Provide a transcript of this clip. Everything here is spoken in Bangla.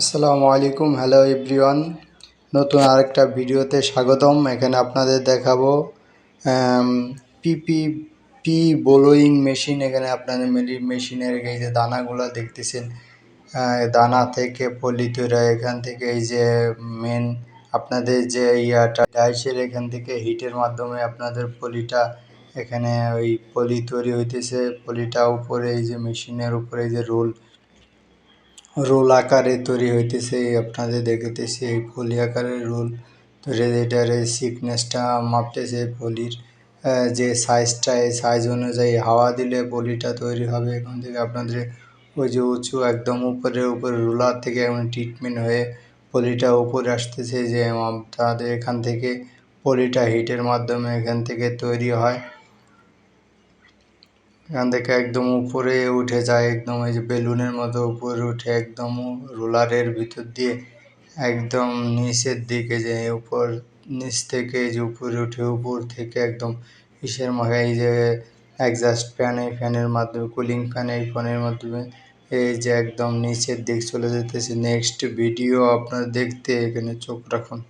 আসসালামু আলাইকুম, হ্যালো এভরিওয়ান। নতুন আরেকটা ভিডিওতে স্বাগতম। এখানে আপনাদের দেখাবো পিপি, পি বোলোয়িং মেশিন। এখানে আপনাদের মেশিনের এই যে দানাগুলো দেখতেছেন দানা থেকে পলি তৈরি হয় এখান থেকে এই যে মেন আপনাদের যে ইয়াটা, ডাইসের এখান থেকে হিটের মাধ্যমে আপনাদের পলিটা এখানে ওই পলি তৈরি হইতেছে। পলিটা উপরে এই যে মেশিনের উপরে এই যে রোল রোল আকারে তৈরি হইতেছে, আপনাদের দেখিতেছি এই ফলি আকারের রোল। তৈরি এটার সিকনেসটা মাপতেছে পলির যে সাইজটা এই সাইজ অনুযায়ী হাওয়া দিলে পলিটা তৈরি হবে। এখান থেকে আপনাদের ওই যে উঁচু, একদম উপরে উপরে রোলার থেকে এমন ট্রিটমেন্ট হয়ে পলিটা উপরে আসতেছে যে, আপনাদের এখান থেকে পলিটা হিটের মাধ্যমে এখান থেকে তৈরি হয়। এখান থেকে একদম উপরে উঠে যায়, একদম এই যে বেলুনের মতো উপরে উঠে একদম রোলারের ভিতর দিয়ে একদম নিচের দিকে যে উপর, নিচ থেকে যে উপরে উঠে উপর থেকে একদম ইসের মাথায় এই যে একজাস্ট ফ্যান এই ফ্যানের মাধ্যমে কুলিং ফ্যান এই ফ্যানের মাধ্যমে এই যে একদম নিচের দিক চলে যেতেছে। নেক্সট ভিডিও আপনারা দেখতে এখানে চোখ রাখুন।